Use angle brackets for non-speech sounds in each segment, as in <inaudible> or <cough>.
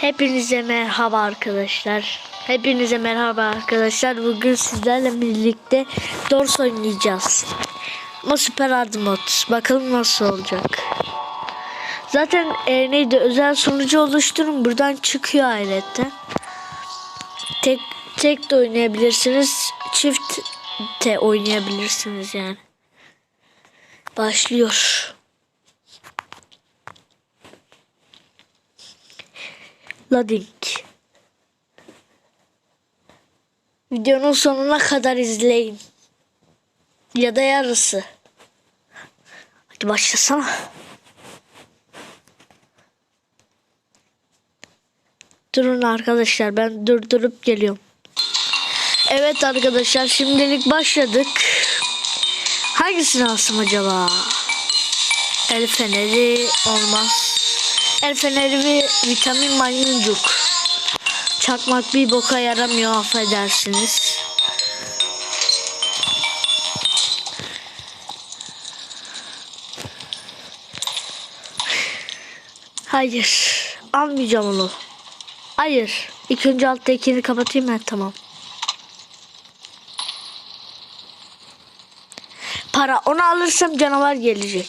Hepinize merhaba arkadaşlar. Hepinize merhaba arkadaşlar. Bugün sizlerle birlikte Dors oynayacağız. Ama süper hard mod. Bakalım nasıl olacak. Zaten e, neydi özel sunucu oluşturun. Buradan çıkıyor ayrıca. Tek tek de oynayabilirsiniz. Çift de oynayabilirsiniz yani. Başlıyor. Loading. Videonun sonuna kadar izleyin. Ya da yarısı. Hadi başlasana. Durun arkadaşlar ben durdurup geliyorum. Evet arkadaşlar şimdilik başladık. Hangisini alsam acaba? El feneri olmaz. El feneri ve vitamin maymuncuk. Çakmak bir boka yaramıyor affedersiniz. Hayır. Almayacağım onu. Hayır. İlk önce alttakini kapatayım ben tamam. Para onu alırsam canavar gelecek.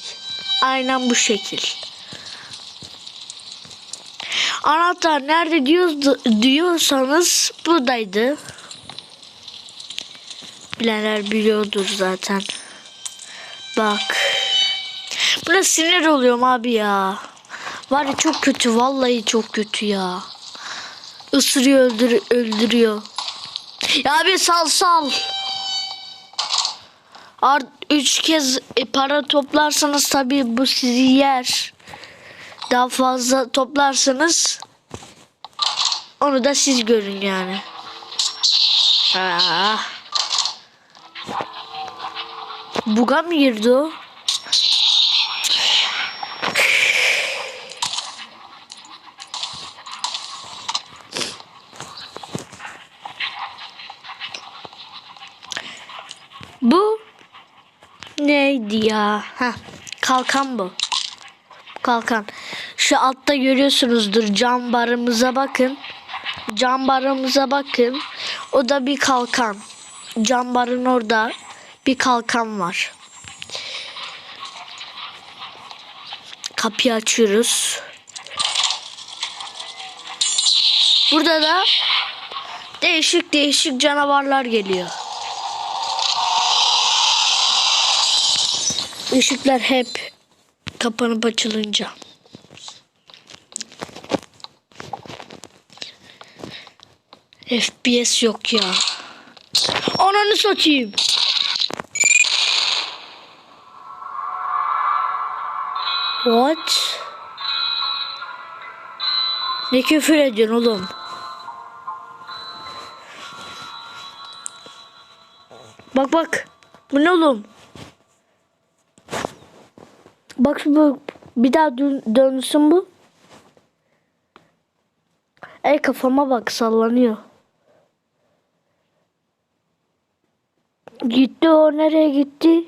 Aynen bu şekil. Anahtar nerede diyoruz, diyorsanız buradaydı. Bilenler biliyordur zaten. Bak. Buna sinir oluyorum abi ya. Var ya çok kötü vallahi çok kötü ya. Isırıyor öldür öldürüyor. Ya abi sal sal. Art üç kez e, para toplarsanız tabii bu sizi yer. Daha fazla toplarsanız onu da siz görün yani. Ah. Buga mı girdi o? Bu neydi ya? Ha, kalkan bu. Kalkan. Şu altta görüyorsunuzdur cam barımıza bakın. Cam barımıza bakın. O da bir kalkan. Cam barın orada bir kalkan var. Kapıyı açıyoruz. Burada da değişik değişik canavarlar geliyor. Işıklar hep kapanıp açılınca. FPS yok ya. Ananı satayım. What? Ne küfür ediyorsun oğlum? Bak bak. Bu ne oğlum? Bak bu bir daha dön, dönsün bu. Ey kafama bak sallanıyor. Gitti o nereye gitti?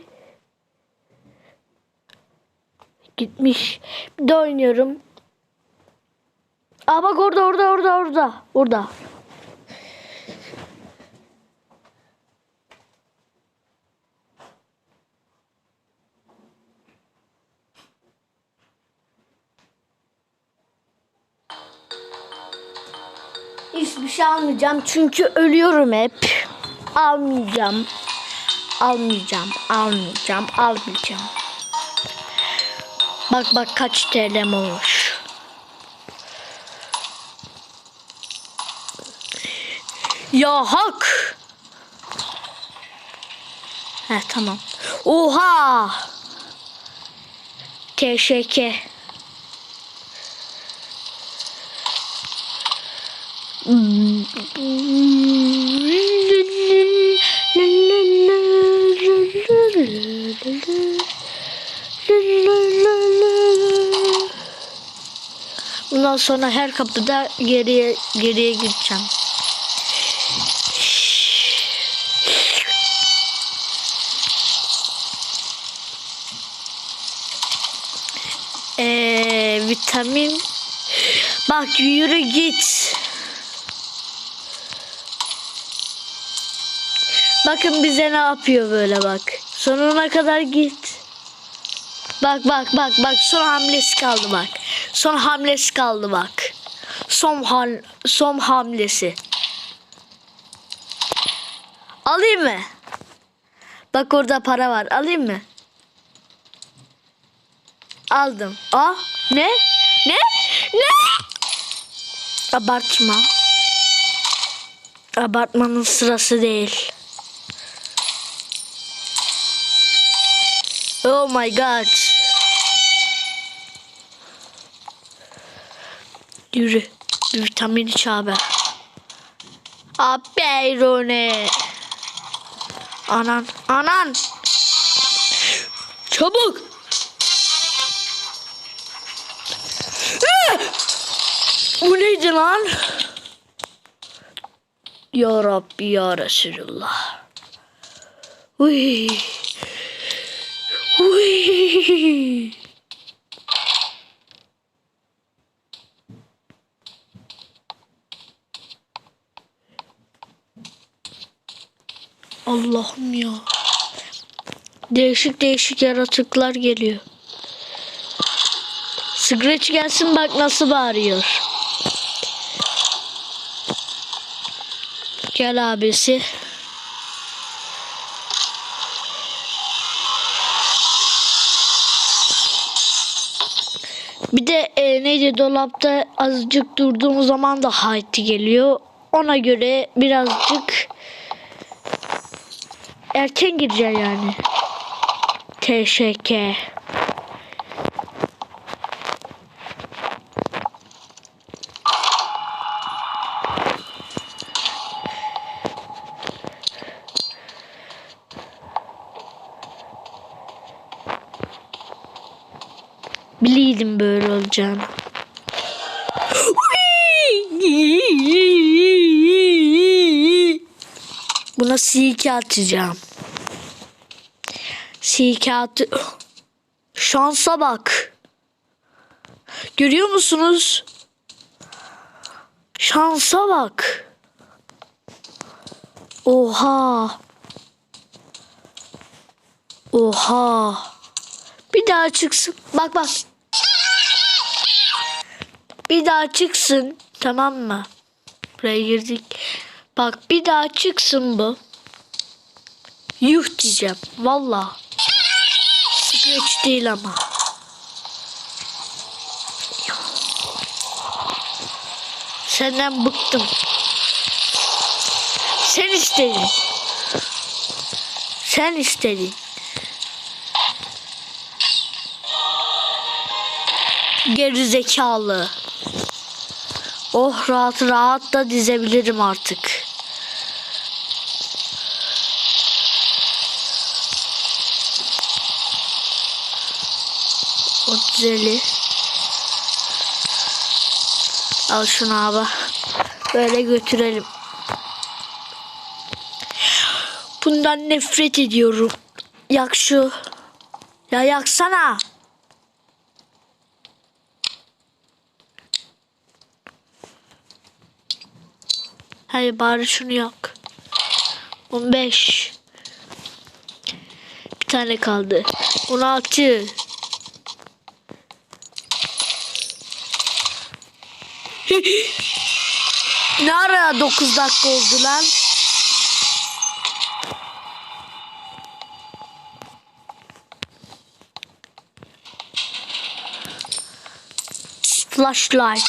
Gitmiş. Bir de oynuyorum. Aa bak orada orada orada orada. Orada. Hiçbir şey almayacağım çünkü ölüyorum hep. Almayacağım. Almayacağım. Almayacağım. Almayacağım. Bak bak kaç TL'm olmuş. Ya hak. He tamam. Oha. Teşekkür. Bundan sonra her kapıda geriye geriye gideceğim. Ee, vitamin Bak yürü git. Bakın bize ne yapıyor böyle bak. Sonuna kadar git. Bak bak bak bak son hamlesi kaldı bak. Son hamlesi kaldı bak. Son hal son hamlesi. Alayım mı? Bak orada para var. Alayım mı? Aldım. Aa ne? Ne? Ne? Abartma. Abartmanın sırası değil. Oh my god. Yürü. Vitamin iç abi. Abi Rone. Anan. Anan. Çabuk. Ah! Bu neydi lan? Ya Rabbi ya Resulullah. Uy. Uy. Allah'ım ya. Değişik değişik yaratıklar geliyor. Scratch gelsin bak nasıl bağırıyor. Gel abisi. Bir de e, neydi dolapta azıcık durduğumuz zaman da hayti geliyor. Ona göre birazcık erken gireceğim yani. Teşekkür. Biliyordum böyle olacağını. Buna silke atacağım. Silke atı... Şansa bak. Görüyor musunuz? Şansa bak. Oha. Oha. Bir daha çıksın. Bak bak. Bir daha çıksın. Tamam mı? Buraya girdik. Bak bir daha çıksın bu. Yuh diyeceğim. Valla. Scratch değil ama. Senden bıktım. Sen istedin. Sen istedin. Geri zekalı. Oh rahat rahat da dizebilirim artık. O dizeli. Al şunu abi. Böyle götürelim. Bundan nefret ediyorum. Yak şu. Ya yaksana. Hayır bari şunu yak. 15. Bir tane kaldı. 16. <laughs> ne ara 9 dakika oldu lan? Flashlight.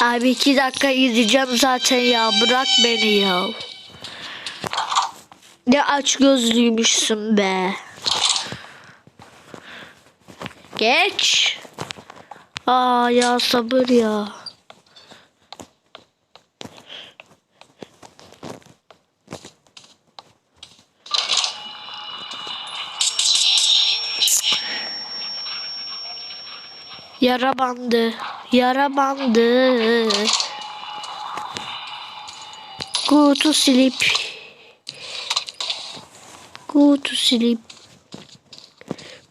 Abi iki dakika izleyeceğim zaten ya. Bırak beni ya. Ne aç gözlüymüşsün be. Geç. Aa ya sabır ya. Yara bandı. Yara bandı. Go to sleep. Go to sleep.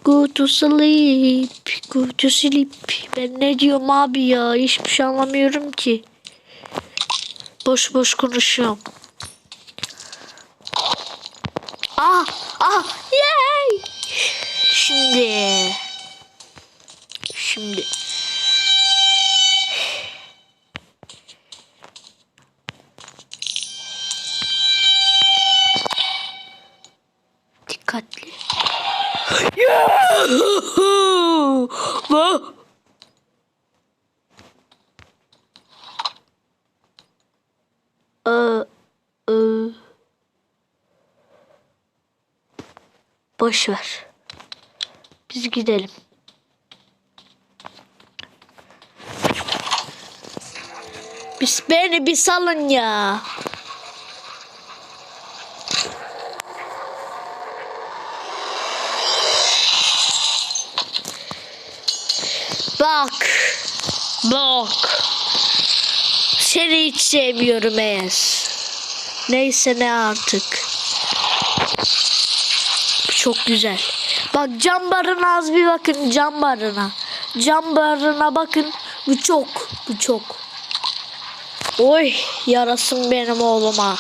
Go to sleep. Go to sleep. Ben ne diyorum abi ya? Hiçbir şey anlamıyorum ki. Boş boş konuşuyorum. Ah! Ah! Yay! Şimdi. Şimdi. Dikkatli. Vah! Ee, e. Boş ver. Biz gidelim. Biz beni bir salın ya. Bak. Bak. Seni hiç sevmiyorum Enes. Neyse ne artık. Çok güzel. Bak cam barına az bir bakın cam barına. Cam barına bakın. Bu çok. Bu çok. Oy yarasın benim oğluma.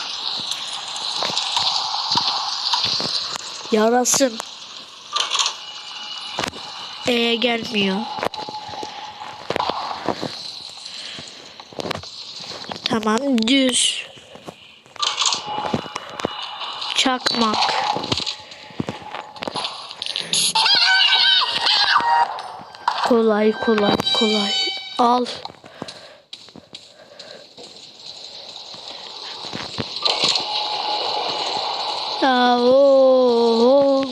Yarasın. E'ye gelmiyor. Tamam düz. Çakmak. Kolay kolay kolay. Al. Ya, oo.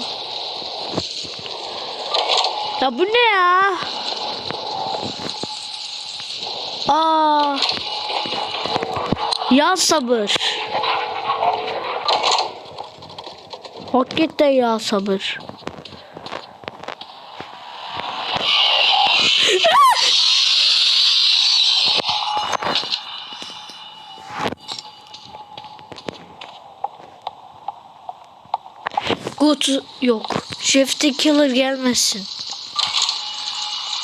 ya bu ne ya? Aa. Ya sabır. Hakikaten ya sabır. Good yok. Jeff the Killer gelmesin.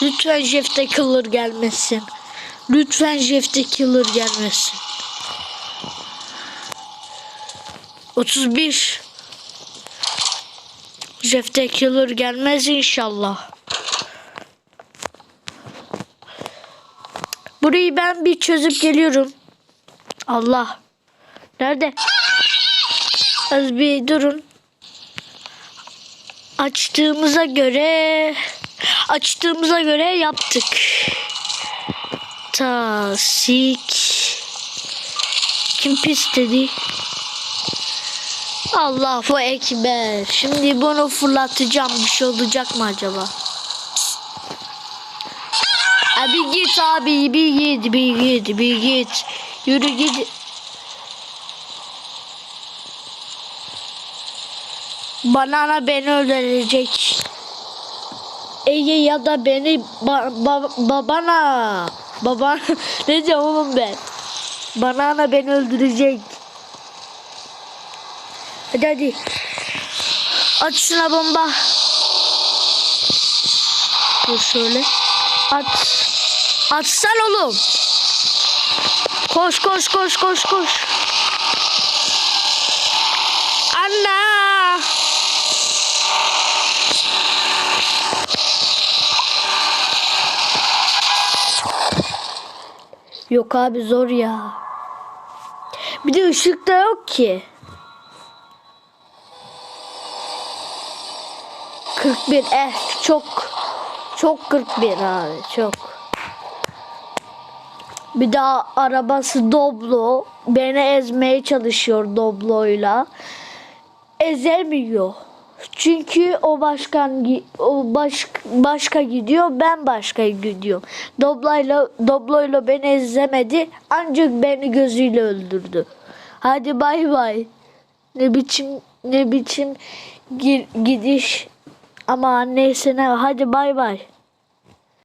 Lütfen Jeff the Killer gelmesin. Lütfen Jeff the Killer gelmesin. 31 Jeff the Killer gelmez inşallah. Burayı ben bir çözüp geliyorum. Allah. Nerede? Az bir durun. Açtığımıza göre açtığımıza göre yaptık. Tasik. Kim pis dedi? Allahu Ekber. Şimdi bunu fırlatacağım. Bir şey olacak mı acaba? Abi git abi bir git bir git bir git. Yürü git. Banana beni öldürecek. Ege ya da beni ba, ba, babana. Baba <laughs> ne diyorum oğlum ben? Banana beni öldürecek. Hadi hadi. At şuna bomba. Dur şöyle. At. Atsan oğlum. Koş koş koş koş koş. Yok abi zor ya. Bir de ışık da yok ki. 41 eh çok çok 41 abi çok. Bir daha arabası Doblo beni ezmeye çalışıyor Doblo'yla. Ezemiyor. Çünkü o başkan o baş, başka gidiyor ben başka gidiyorum. Doblo'yla Doblo'yla beni ezemedi ancak beni gözüyle öldürdü. Hadi bay bay. Ne biçim ne biçim gidiş ama neyse ne hadi bay bay.